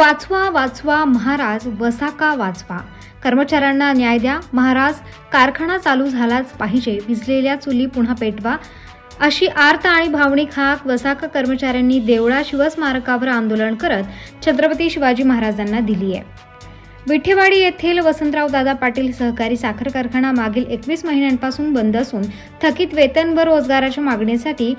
वाचवा वाचवा महाराज वसाका वाचवा. कर्मचाऱ्यांना न्याय द्या. महाराज कारखाना चालू झालाच पाहिजे. विजलेल्या चुली पुन्हा पेटवा. अशी आर्त आणि भावनिक हाक वसाका कर्मचाऱ्यांनी देवळा शिवस्मारकावर आंदोलन करत छत्रपती शिवाजी महाराजांना दिली आहे. विठेवाडी येथील वसंतराव दादा पाटील सहकारी साखर कारखाना मागील एकवीस महिन्यांपासून बंद असून थकीत वेतन व रोजगाराच्या मागणीसाठी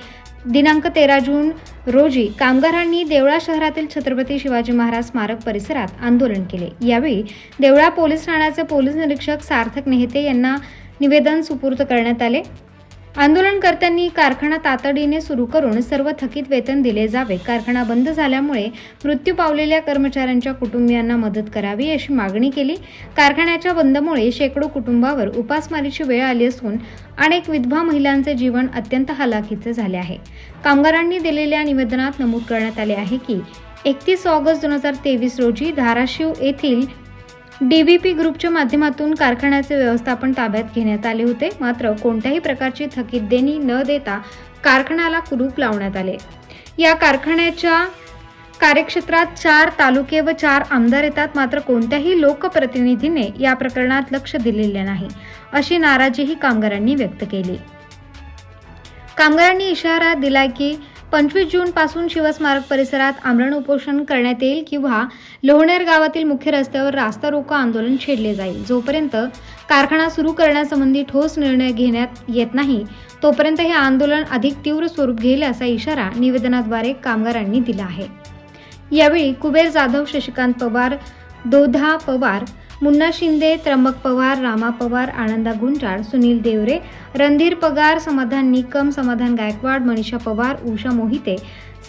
दिनांक तेरा जून रोजी कामगारांनी देवळा शहरातील छत्रपती शिवाजी महाराज स्मारक परिसरात आंदोलन केले. यावेळी देवळा पोलीस ठाण्याचे पोलीस निरीक्षक सार्थक नेहते यांना निवेदन सुपूर्द करण्यात आले. आंदोलनकर्त्यांनी कारखाना तातडीने सुरू करून सर्व थकीत वेतन दिले जावे. कारखाना बंद झाल्यामुळे मृत्यू पावलेल्या कर्मचाऱ्यांच्या कुटुंबियांना मदत करावी अशी मागणी केली. कारखान्याच्या बंदमुळे शेकडो कुटुंबावर उपासमारीची वेळ आली असून अनेक विधवा महिलांचे जीवन अत्यंत हलाखीचे झाले आहे. कामगारांनी दिलेल्या निवेदनात नमूद करण्यात आले आहे की एकतीस ऑगस्ट दोन हजार तेवीस रोजी धाराशिव येथील डीबीपी ग्रुपच्या माध्यमातून कारखान्याचे व्यवस्थापन ताब्यात घेण्यात आले होते. मात्र कोणत्याही प्रकारची थकीत देणी न देता कारखान्याला कुलूप लावण्यात आले. या कारखान्याच्या कार्यक्षेत्रात चार तालुके व चार आमदार येतात. मात्र कोणत्याही लोकप्रतिनिधीने या प्रकरणात लक्ष दिलेले नाही अशी नाराजीही कामगारांनी व्यक्त केली. कामगारांनी इशारा दिलाय की पंचवीस जूनपासून शिवस्मारक परिसरात आमरण उपोषण करण्यात येईल किंवा लोहणेर गावातील मुख्य रस्त्यावर रास्ता रोको आंदोलन छेडले जाईल. जोपर्यंत कारखाना सुरू करण्यासंबंधी ठोस निर्णय घेण्यात येत नाही तोपर्यंत हे आंदोलन अधिक तीव्र स्वरूप घेईल असा इशारा निवेदनाद्वारे कामगारांनी दिला आहे. यावेळी कुबेर जाधव शशिकांत पवार दोधा पवार मुन्ना शिंदे त्र्यंबक पवार रामा पवार आनंदा गुंजाळ सुनील देवरे रणधीर पगार समाधान निकम समाधान गायकवाड मनीषा पवार उषा मोहिते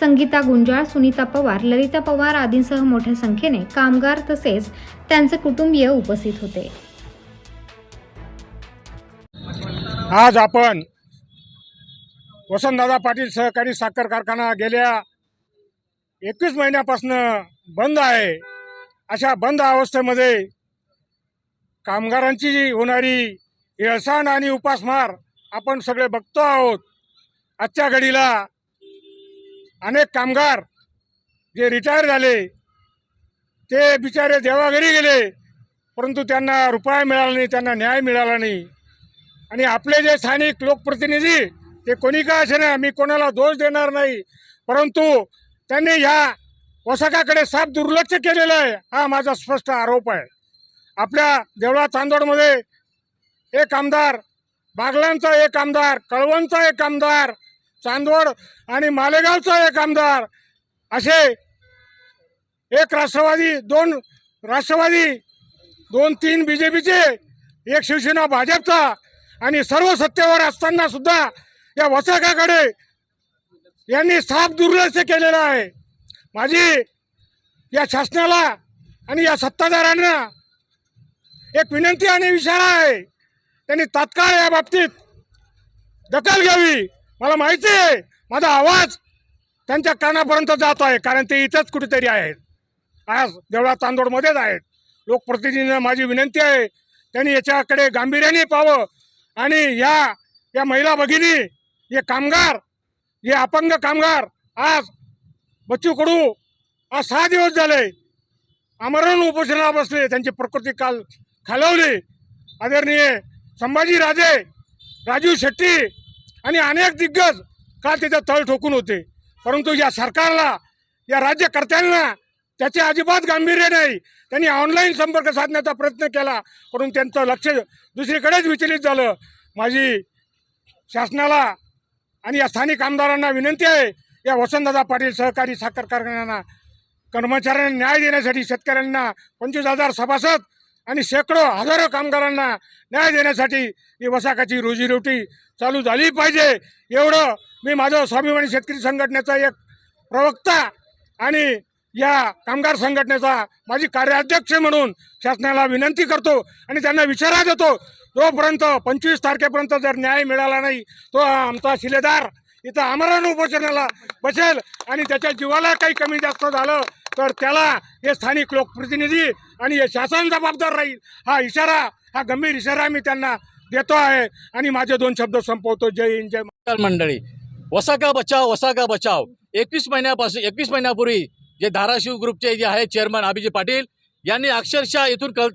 संगीता गुंजाळ सुनीता पवार ललिता पवार आदींसह मोठ्या संख्येने कामगार तसेच त्यांचे कुटुंबीय उपस्थित होते. आज आपण वसंतदादा पाटील सहकारी साखर कारखाना गेल्या एकवीस महिन्यापासून बंद आहे. अशा बंद अवस्थेमध्ये कामगारांची जी होणारी हेळसांड आणि उपासमार आपण सगळे बघतो आहोत आजच्या घडीला अनेक कामगार जे रिटायर झाले ते बिचारे देवाघरी गेले परंतु त्यांना रुपया मिळाला नाही त्यांना न्याय मिळाला नाही. आणि आपले जे स्थानिक लोकप्रतिनिधी ते कोणी का असे ना मी कोणाला दोष देणार नाही परंतु त्यांनी ह्या वसाकाकडे साफ दुर्लक्ष केलेलं आहे हा माझा स्पष्ट आरोप आहे. आपल्या देवळा चांदोडमध्ये एक आमदार बागलांचा एक आमदार कळवणचा एक आमदार चांदवड आणि मालेगावचा एक आमदार असे एक राष्ट्रवादी दोन राष्ट्रवादी दोन तीन बी जे पीचे एक शिवसेना भाजपचा आणि सर्व सत्तेवर असताना सुद्धा या वसाकाकडे यांनी साफ दुर्लक्ष केलेलं आहे. माझी या शासनाला आणि या सत्ताधाऱ्यांना एक विनंती आणि इशारा आहे. त्यांनी तात्काळ या बाबतीत दखल घ्यावी. मला माहिती आहे माझा आवाज त्यांच्या कानापर्यंत जात आहे कारण ते इथंच कुठेतरी आहेत. आज देवळा तांदोडमध्येच आहेत. लोकप्रतिनिधींना माझी विनंती आहे त्यांनी याच्याकडे गांभीर्याने पाहावं आणि या या महिला भगिनी हे कामगार हे अपंग कामगार आज बच्चू कडू आज सहा दिवस झाले आमरण उपोषणाला बसले त्यांची प्रकृती काल खालवली. आदरणीय संभाजीराजे राजीव शेट्टी आणि अनेक दिग्गज काल तिथं तळ ठोकून होते. परंतु या सरकारला या राज्यकर्त्यांना त्याचे अजिबात गांभीर्य नाही. त्यांनी ऑनलाईन संपर्क साधण्याचा प्रयत्न केला परंतु त्यांचं लक्ष दुसरीकडेच विचलित झालं. माझी शासनाला आणि या स्थानिक आमदारांना विनंती आहे या वसंतदादा पाटील सहकारी साखर कारखान्यांना कर्मचाऱ्यांना न्याय देण्यासाठी शेतकऱ्यांना पंचवीस हजार सभासद आणि शेकडो हजारो कामगारांना न्याय देण्यासाठी ही वसाकाची रोजीरोटी चालू झाली पाहिजे. एवढं मी माझं स्वाभिमानी शेतकरी संघटनेचा एक प्रवक्ता आणि या कामगार संघटनेचा माझी कार्याध्यक्ष म्हणून शासनाला विनंती करतो आणि त्यांना विचारा देतो जोपर्यंत पंचवीस तारखेपर्यंत जर न्याय मिळाला नाही तो आमचा शिलेदार इथं आमरण उपोषणाला बसेल आणि त्याच्या जीवाला काही कमी जास्त झालं तर त्याला हे स्थानिक लोकप्रतिनिधी आणि हे शासन जबाबदार राहील. हा इशारा हा गंभीर इशारा मी त्यांना देतो आहे. आणि माझे दोन शब्द संपवतो. जय हिंद जय मंडळी मंडळी वसाका बचाव वसाका बचाव? एकवीस महिन्यापासून एकवीस महिन्यापूर्वी जे धाराशिव ग्रुपचे जे आहे चेअरमन अभिजित पाटील यांनी अक्षरशः इथून कळ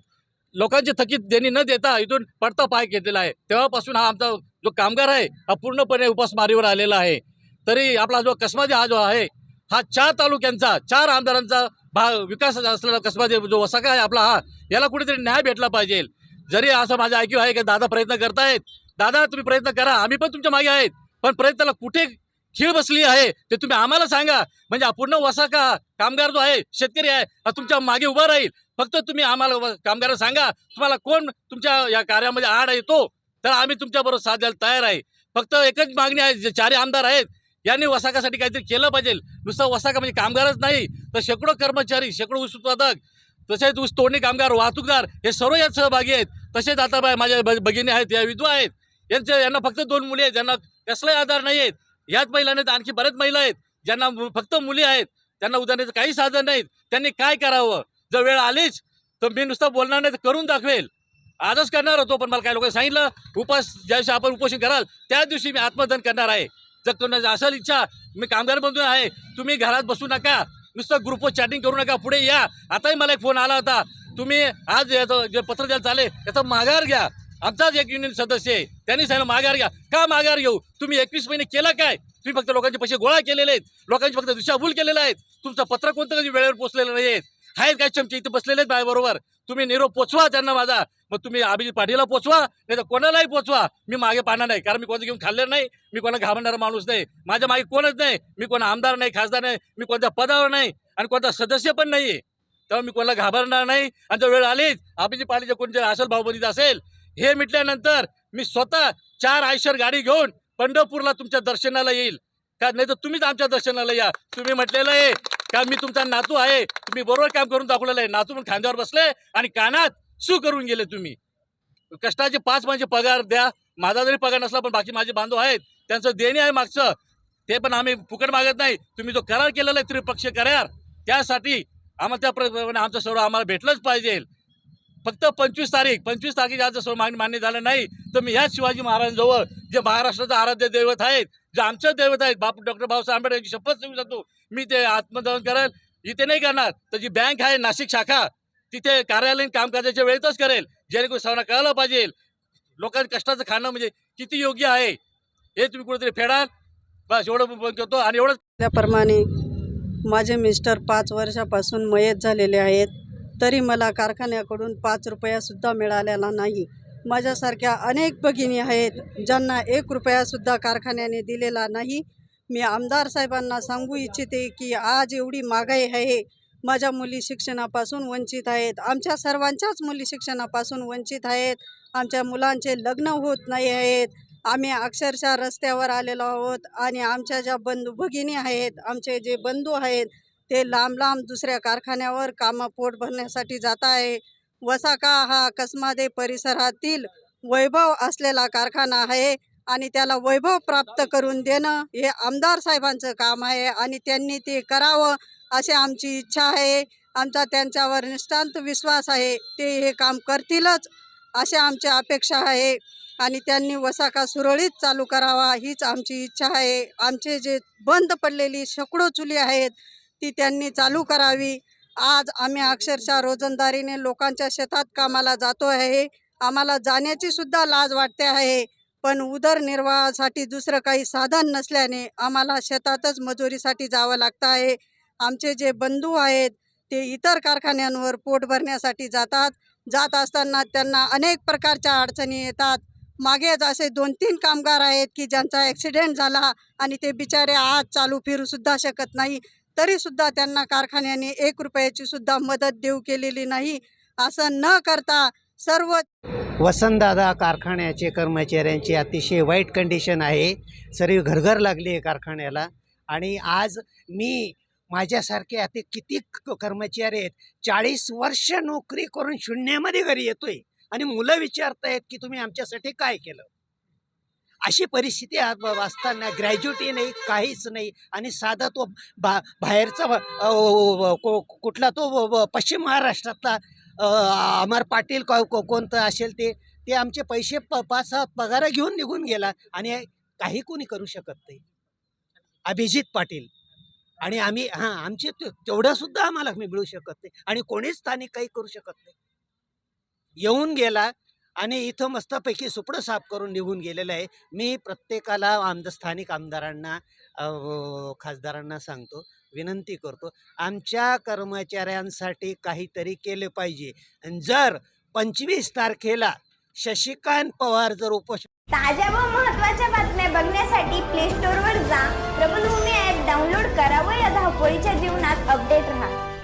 लोकांची थकीत देणी न देता इथून पडता पाय घेतलेला आहे. तेव्हापासून हा आमचा जो कामगार आहे हा पूर्णपणे उपासमारीवर आलेला आहे. तरी आपला जो कसमादी हा जो आहे हा चार तालुक्यांचा चार आमदारांचा भा विकास असलेला कसबा जो वसाका आहे आपला हा याला कुठेतरी न्याय भेटला पाहिजे. जरी असं माझं ऐक्यू आहे की दादा प्रयत्न करतायत दादा तुम्ही प्रयत्न करा आम्ही पण तुमच्या मागे आहेत. पण प्रयत्नाला कुठे खीळ बसली आहे ते तुम्ही आम्हाला सांगा. म्हणजे पूर्ण वसाका कामगार जो आहे शेतकरी आहे हा तुमच्या मागे उभा राहील. फक्त तुम्ही आम्हाला व- कामगारांना सांगा तुम्हाला कोण तुमच्या या कार्यामध्ये आड येतो तर आम्ही तुमच्याबरोबर साथ द्यायला तयार आहे. फक्त एकच मागणी आहे जे चारही आमदार आहेत यांनी वसाकासाठी काहीतरी केलं पाहिजे. नुसतं वसाका म्हणजे कामगारच नाही तर शेकडो कर्मचारी शेकडो ऊस उत्पादक तसेच ऊस तोडणी कामगार वाहतूकदार हे सर्व यात सहभागी आहेत. तसेच आता बाय माझ्या भगिनी आहेत या विधवा आहेत. यांचे यांना फक्त दोन मुली आहेत ज्यांना कसलाही आधार नाही आहेत. याच महिलांनी तर आणखी बऱ्याच महिला आहेत ज्यांना फक्त मुली आहेत. त्यांना उदाहरणाचं काही साधन नाहीत. त्यांनी काय करावं? जर वेळ आलीच तर मी नुसतं बोलणार नाही तर करून दाखवेल. आजच करणार होतो पण मला काही लोकांनी सांगितलं. उपास ज्या दिवशी आपण उपोषण कराल त्या दिवशी मी आत्मदान करणार आहे. जर कोणाची असेल इच्छा मी कामगार बंधू आहे तुम्ही घरात बसू नका. नुसतं ग्रुपवर चॅटिंग करू नका पुढे या. आताही मला एक फोन आला होता. तुम्ही आज याचं जे पत्र द्यायला चाले याचा माघार घ्या. आमचाच एक युनियन सदस्य आहे. त्यांनी सांगितलं माघार घ्या. का माघार घेऊ? तुम्ही एकवीस महिने केला काय? तुम्ही फक्त लोकांचे पैसे गोळा केलेले आहेत. लोकांची फक्त दिशाभूल केलेलं आहेत. तुमचं पत्र कोणतं कधी वेळेवर पोचलेलं नाही आहेत आहेत काय चमचे? इथे बसलेले आहेत बरोबर तुम्ही निरोप पोचवा त्यांना माझा. मग तुम्ही अभिजित पाटीलला पोचवा नाही तर कोणालाही पोचवा. मी मागे पाहणार नाही कारण मी कोणतं घेऊन खाल्लेलं नाही मी कोणा घाबरणारा माणूस नाही. माझ्या मागे कोणच नाही मी कोणा आमदार नाही खासदार नाही मी कोणत्या पदावर नाही आणि कोणता सदस्य पण नाही आहे तेव्हा मी कोणाला घाबरणार नाही आणि जर वेळ आलीच अभिजित पाटील कोण जर असेल भाऊबंदीत असेल हे मिटल्यानंतर मी स्वतः चार आयशर गाडी घेऊन पंढरपूरला तुमच्या दर्शनाला येईल. का नाही तर तुम्हीच आमच्या दर्शनाला या. तुम्ही म्हटलेलं आहे का मी तुमचा नातू आहे? तुम्ही बरोबर काम करून दाखवलेलं आहे. नातू पण खांद्यावर बसले आणि कानात सू करून गेले तुम्ही. कष्टाचे पाच म्हणजे पगार द्या. माझा जरी पगार नसला पण बाकी माझे बांधव आहेत. त्यांचं देणे आहे मागचं. ते पण आम्ही फुकट मागत नाही. तुम्ही जो करार केलेला आहे त्रिपक्ष करार त्यासाठी आम्हाला त्या प्रमाणे आमचं सर्व आम्हाला भेटलंच पाहिजे. फक्त पंचवीस तारीख पंचवीस तारखेच्या आज जसं मागणी मान्य झालं नाही तर मी ह्याच शिवाजी महाराजांजवळ जे महाराष्ट्राचं आराध्य दैवत आहेत जे आमचं दैवत आहेत बापू डॉक्टर बाबासाहेब आंबेडकर यांची शपथ देऊ जातो मी ते आत्मदहन करेल. इथे नाही करणार तर जी बँक आहे नाशिक शाखा तिथे कार्यालयीन कामकाजाच्या वेळेतच करेल जेणेकरून सर्वांना कळलं पाहिजे. लोकांनी कष्टाचं खाणं म्हणजे किती योग्य आहे हे तुम्ही कुठेतरी फेडाल. बस एवढं करतो आणि एवढं त्याप्रमाणे माझे मिस्टर पाच वर्षापासून मयत झालेले आहेत. तरी मला कारखान्याकडून पाच रुपयासुद्धा मिळालेला नाही. माझ्यासारख्या अनेक भगिनी आहेत ज्यांना एक रुपयासुद्धा कारखान्याने दिलेला नाही. मी आमदार साहेबांना सांगू इच्छिते की आज एवढी महागाई आहे. माझ्या मुली शिक्षणापासून वंचित आहेत. आमच्या सर्वांच्याच मुली शिक्षणापासून वंचित आहेत. आमच्या मुलांचे लग्न होत नाही आहेत. आम्ही अक्षरशः रस्त्यावर आलेलो आहोत आणि आमच्या ज्या बंधू भगिनी आहेत आमचे जे बंधू आहेत ते लांब लांब दुसऱ्या कारखान्यावर कामं पोट भरण्यासाठी जात आहे. वसाका हा कसमादे परिसरातील वैभव असलेला कारखाना आहे आणि त्याला वैभव प्राप्त करून देणं हे आमदार साहेबांचं काम आहे आणि त्यांनी ते करावं अशी आमची इच्छा आहे. आमचा त्यांच्यावर निष्ठांत विश्वास आहे. ते हे काम करतीलच अशी आमची अपेक्षा आहे आणि त्यांनी वसाका सुरळीत चालू करावा हीच आमची इच्छा आहे. आमचे जे बंद पडलेली शेकडो चुली आहेत ती त्यांनी चालू करावी. आज आम्ही अक्षरशः रोजंदारीने लोकांच्या शेतात कामाला जातो आहे. आम्हाला जाण्याची सुद्धा लाज वाटते आहे. पण उदरनिर्वाहासाठी दुसरं काही साधन नसल्याने आम्हाला शेतातच मजुरीसाठी जावं लागतं आहे. आमचे जे बंधू आहेत ते इतर कारखान्यांवर पोट भरण्यासाठी जातात. जात असताना त्यांना अनेक प्रकारच्या अडचणी येतात. मागेच असे दोन तीन कामगार आहेत की ज्यांचा ॲक्सिडेंट झाला आणि ते बिचारे आज चालू फिरूसुद्धा शकत नाही. तरीसुद्धा त्यांना कारखान्याने एक रुपयाचीसुद्धा मदत देऊ केलेली नाही असं न करता सर्व वसंतदादा कारखान्याचे कर्मचाऱ्यांची अतिशय वाईट कंडिशन आहे. सर्व घरघर लागली आहे कारखान्याला. आणि आज मी माझ्यासारखे आता किती कर्मचारी आहेत चाळीस वर्ष नोकरी करून शून्यामध्ये घरी येतोय. आणि मुलं विचारतायत की तुम्ही आमच्यासाठी काय केलं? अशी परिस्थिती असताना ग्रॅज्युटी नाही काहीच नाही आणि साधा तो बा बाहेरचा को- कुठला तो व- पश्चिम महाराष्ट्रातला अमर पाटील को को- कोणतं असेल ते ते आमचे पैसे प पाच सहा पगार घेऊन निघून गेला आणि काही कोणी करू शकत नाही. अभिजित पाटील. आणि आम्ही हां आमचे ते- तेवढं सुद्धा आम्हाला मिळू शकत नाही आणि कोणीच स्थानिक काही करू शकत नाही. येऊन गेला आणि इथं मस्तपैकी सुपडं साफ करून निघून गेलेलं आहे. मी प्रत्येकाला आमद स्थानिक आमदारांना खासदारांना सांगतो विनंती करतो आमच्या कर्मचाऱ्यांसाठी काहीतरी केले पाहिजे. जर पंचवीस तारखेला शशिकांत पवार जर उपोष ताज्या व महत्त्वाच्या बातम्या बघण्यासाठी प्ले स्टोअरवर जा. प्रबलभूमी ॲप डाउनलोड करा व या धावपळीच्या जीवनात अपडेट राहा.